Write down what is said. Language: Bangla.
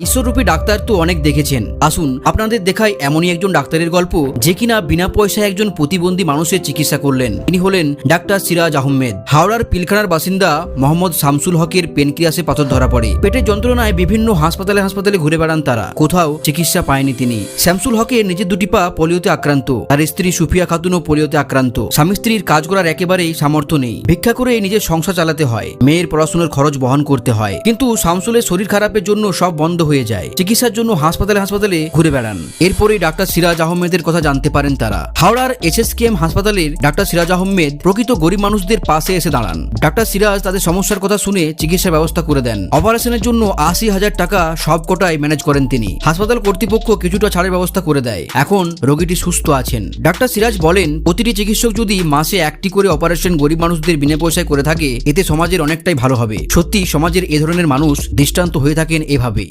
ঈশ্বররূপী ডাক্তার তো অনেক দেখেছেন। আসুন, আপনাদের দেখায় এমনই একজন ডাক্তারের গল্প, যে কিনা বিনা পয়সায় একজন প্রতিবন্ধী মানুষের চিকিৎসা করলেন। তিনি হলেন ডাক্তার সিরাজ আহমেদ। হাওড়ার পিলখানার বাসিন্দা মোহাম্মদ শামসুল হকের পেনক্রিয়াসে পাথর ধরা পড়ে। পেটের যন্ত্রণায় বিভিন্ন হাসপাতালে হাসপাতালে ঘুরে বেড়ান তারা। কোথাও চিকিৎসা পায়নি তিনি। শামসুল হকের নিজের দুটি পা পোলিওতে আক্রান্ত। তার স্ত্রী সুফিয়া খাতুনও পোলিওতে আক্রান্ত। স্বামী স্ত্রীর কাজ করার একেবারেই সামর্থ্য নেই। ভিক্ষা করে নিজের সংসার চালাতে হয়। মেয়ের পড়াশোনার খরচ বহন করতে হয়। কিন্তু শামসুলের শরীর খারাপের জন্য সব বন্ধ হয়ে যায়। চিকিৎসার জন্য হাসপাতালে হাসপাতালে ঘুরে বেড়ান। এরপরেই ডাক্তার সিরাজ আহমেদের কথা জানতে পারেন তারা। হাওড়ার এসএসকেএম হাসপাতালের ডাক্তার সিরাজ আহমেদ প্রকৃত গরিব মানুষদের পাশে এসে দাঁড়ান। ডাক্তার সিরাজ তাদের সমস্যার কথা শুনে চিকিৎসা ব্যবস্থা করে দেন। অপারেশনের জন্য আশি হাজার টাকা সব কোটায় ম্যানেজ করেন তিনি। হাসপাতাল কর্তৃপক্ষ কিছুটা ছাড়ের ব্যবস্থা করে দেয়। এখন রোগীটি সুস্থ আছেন। ডাক্তার সিরাজ বলেন, প্রতিটি চিকিৎসক যদি মাসে একটি করে অপারেশন গরিব মানুষদের বিনা পয়সায় করে থাকে, এতে সমাজের অনেকটাই ভালো হবে। সত্যি সমাজের এ ধরনের মানুষ দৃষ্টান্ত হয়ে থাকেন এভাবেই।